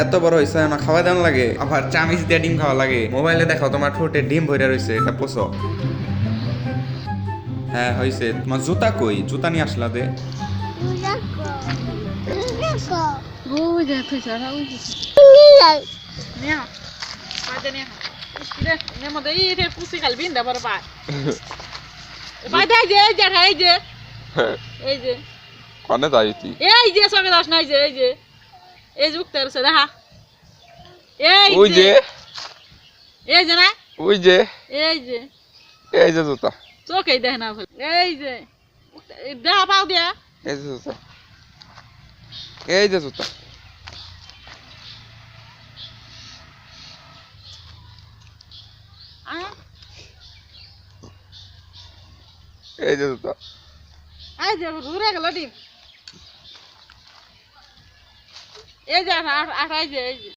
এত বড় হয়েছে না খাওয়া দাওয়া লাগে। আবার চামিচ দিয়ে ডিম খাওয়া লাগে। মোবাইলে দেখো তোমার ঠোঁটে ডিম ভরে রয়েছে এটা পোষো। হ্যাঁ হয়েছে তোমার জুতা কই? জুতা নিয়ে আসলা দে। ওই যে তুই সারা ওই যে নিয়া পাজে নিয়া ইরে নে মদে ই রে পুসি খাল বিন্দা বড় পা পাই দে যে এই যে এই যে। এই যে কনে যাইতি? এই যে সবে দাস নাই যে এই যে। এই যে উক্তার সে দেখা এই ওই যে এই যে না ওই যে এই যে এই যে জুতা চোখেই দেখ না ভাই এই যে দেখা পাও দিয়া এই যে জুতা এই যে জুতা আয় এই যে জুতা এই যে ঘুরে গেল ডিম এই যে আঠা আঠা এই যে এই যে